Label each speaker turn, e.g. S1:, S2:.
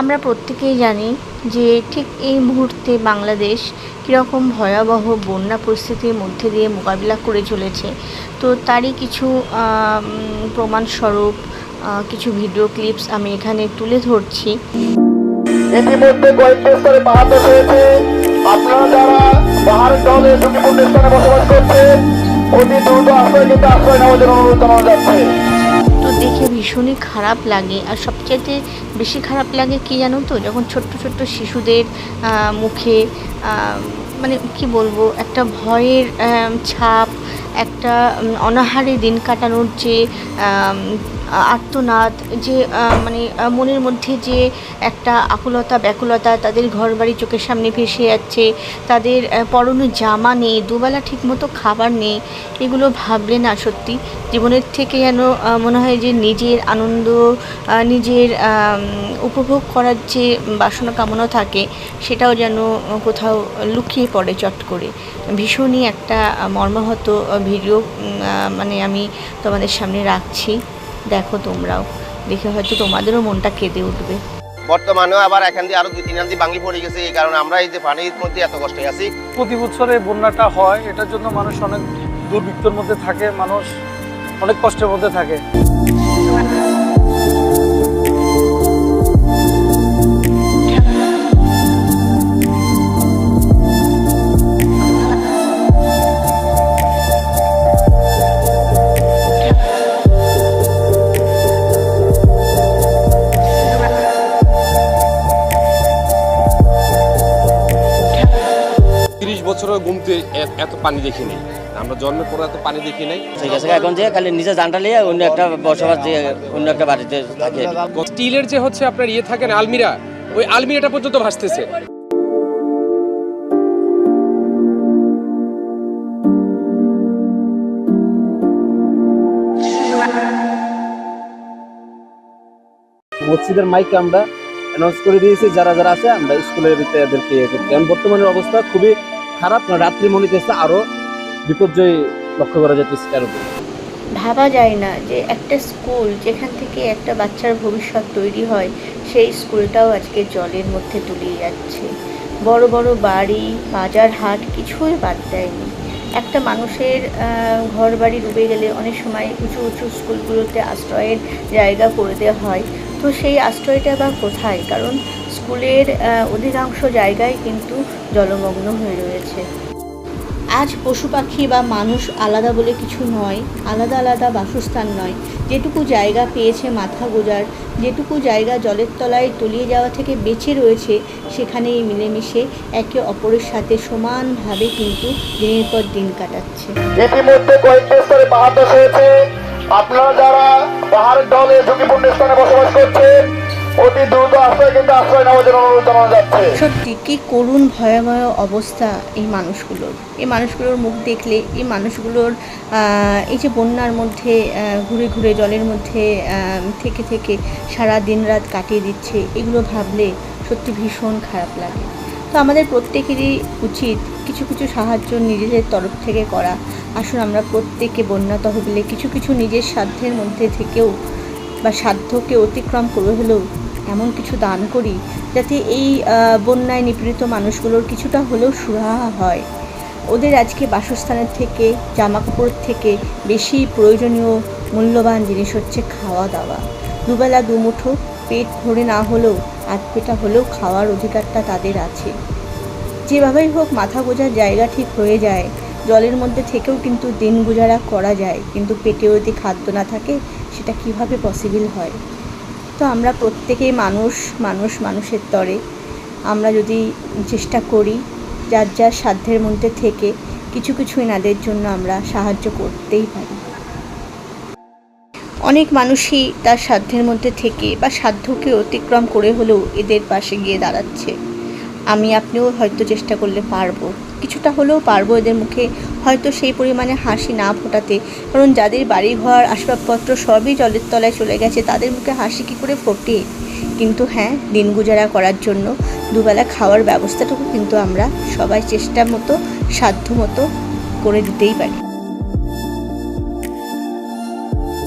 S1: আমরা প্রত্যেকেই জানি যে ঠিক এই মুহূর্তে বাংলাদেশ কীরকম ভয়াবহ বন্যা পরিস্থিতির মধ্যে দিয়ে মোকাবিলা করে চলেছে। তো তারই কিছু প্রমাণস্বরূপ কিছু ভিডিও ক্লিপস আমি এখানে তুলে ধরছি।
S2: ইতিমধ্যে বাহাত হয়েছে আপনারা যারা পাহাড় দলে ঝুঁকিপূর্ণ স্থানে বসবাস অতি দ্রুত আশ্রয় কিন্তু আশ্রয় নেওয়ার জন্য অনুরোধ জানানো যাচ্ছে।
S1: দেখে ভীষণই খারাপ লাগে। আর সবচেয়ে বেশি খারাপ লাগে কি জানো তো? যখন ছোট্ট ছোট্ট শিশুদের মুখে মানে কি বলব? একটা ভয়ের ছাপ, একটা অনাহারে দিন কাটানোর যে আর্তনাদ, যে মানে মনের মধ্যে যে একটা আকুলতা, ব্যাকুলতা তাদের ঘর বাড়ি চোখের সামনে ভেসে যাচ্ছে, তাদের পরনে জামা নেই, দুবেলা ঠিকমতো খাবার নেই, এগুলো ভাবলে না সত্যি। জীবনের থেকে যেন মনে হয় যে নিজের আনন্দ নিজের উপভোগ করার যে বাসনা কামনা থাকে, সেটাও যেন কোথাও লুকিয়ে পড়ে চট করে। ভীষণই একটা মর্মাহত ভিডিও মানে আমি তোমাদের সামনে রাখছি। দেখো তোমরাও। দেখে হয়তো তোমাদেরও মনটা কেঁদে উঠবে।
S3: বর্তমানেও আবার এখান দিয়ে আরও দুই তিন হাত ভাঙি পড়ে গেছে এই কারণে আমরা এই যে পানির মধ্যে এত কষ্টে আছি।
S4: প্রতি বছরে বন্যাটা হয় এটার জন্য মানুষ অনেক দুর্ভিক্ষর মধ্যে থাকে মানুষ অনেক কষ্টের মধ্যে থাকে।
S5: বছরের এত পানি দেখিনি আমরা জন্মের পর এত পানি দেখি নাই।
S6: ঠিক আছে এখন যে খালি নিজে জানটা নিয়ে অন্য একটা বসবাস দিয়ে অন্য একটা বাড়িতে থাকে।
S7: স্টিলের যে হচ্ছে আপনার ইয়ে থাকে না আলমিরা ওই আলমিরাটা পর্যন্ত ভাসতেছে।
S8: মসজিদের মাইকে আমরা অ্যানাউন্স করে দিয়েছি যারা যারা আছে আমরা স্কুলের ভিতরে এদেরকে ইয়ে করছি এখন বর্তমানের অবস্থা খুবই খারাপ না, রাত্রি মনিতেছে আরও বিপর্যয় লক্ষ্য করা যাচ্ছে এর উপর।
S1: ভাবা যায় না যে একটা স্কুল যেখান থেকে একটা বাচ্চার ভবিষ্যৎ তৈরি হয়, সেই স্কুলটাও আজকে জলের মধ্যে তলিয়ে যাচ্ছে। বড় বড় বাড়ি, বাজার হাট কিছুই বাদ দেয়নি। একটা মানুষের ঘর বাড়ি ডুবে গেলে অনেক সময় উঁচু উঁচু স্কুলগুলোতে আশ্রয়ের জায়গা করে দেওয়া হয়। তো সেই আশ্রয়টা বা কোথায়? কারণ স্কুলের অধিকাংশ জায়গায় কিন্তু জলমগ্ন হয়ে রয়েছে। আজ পশু পাখি বা মানুষ আলাদা বলে কিছু নয়, আলাদা আলাদা বাসস্থান নয়। যেটুকু জায়গা পেয়েছে মাথা গোজার, যেটুকু জায়গা জলের তলায় তলিয়ে যাওয়া থেকে বেঁচে রয়েছে, সেখানেই মিলেমিশে একে অপরের সাথে সমানভাবে কিন্তু দিনের পর দিন কাটাচ্ছে।
S2: ইতিমধ্যে কয়েকটি স্তরে হয়েছে। আপনারা যারা পাহাড় দলে ঝুঁকিপূর্ণ স্থানে বসবাস করছেন
S1: সত্যি, কি করুণ ভয়াবহ অবস্থা এই মানুষগুলোর। এই মানুষগুলোর মুখ দেখলে, এই মানুষগুলোর এই যে বন্যার মধ্যে ঘুরে ঘুরে জলের মধ্যে থেকে থেকে সারা দিন রাত কাটিয়ে দিচ্ছে, এগুলো ভাবলে সত্যি ভীষণ খারাপ লাগে। তো আমাদের প্রত্যেকেরই উচিত কিছু কিছু সাহায্য নিজেদের তরফ থেকে করা। আসুন, আমরা প্রত্যেকে বন্যা তহবিলে কিছু কিছু নিজের সাধ্যের মধ্যে থেকেও বা সাধ্যকে অতিক্রম করে হলেও এমন কিছু দান করি যাতে এই বন্যায় নিপীড়িত মানুষগুলোর কিছুটা হলেও সুরাহা হয়। ওদের আজকে বাসস্থানের থেকে জামা কাপড়ের থেকে বেশি প্রয়োজনীয়, মূল্যবান জিনিস হচ্ছে খাওয়া দাওয়া দুবেলা দুমুঠো পেট ভরে না হলেও আধ পেটা হলেও খাওয়ার অধিকারটা তাদের আছে। যেভাবেই হোক মাথা গোজার জায়গা ঠিক হয়ে যায়। জলের মধ্যে থেকেও কিন্তু দিন গুজারা করা যায়। কিন্তু পেটে যদি খাদ্য না থাকে, সেটা কীভাবে পসিবল হয়? তো আমরা প্রত্যেকেই মানুষ মানুষ মানুষের তরে। আমরা যদি চেষ্টা করি, যার যার সাধ্যের মধ্যে থেকে কিছু কিছু এনাদের জন্য আমরা সাহায্য করতেই পারি। অনেক মানুষই তার সাধ্যের মধ্যে থেকে বা সাধ্যকে অতিক্রম করে হলেও এদের পাশে গিয়ে দাঁড়াচ্ছে। আমি আপনিও হয়তো চেষ্টা করলে পারব। কিছুটা হলেও পারব এদের মুখে। হয়তো সেই পরিমাণে হাসি না ফোটাতে। কারণ যাদের বাড়ি ঘর, আসবাবপত্র সবই জলের তলায় চলে গেছে, তাদের মুখে হাসি কী করে ফোটে? কিন্তু হ্যাঁ দিন গুজারা করার জন্য দুবেলা খাওয়ার ব্যবস্থাটুকু কিন্তু আমরা সবাই চেষ্টা মতো সাধ্য মতো করে দিতেই পারি।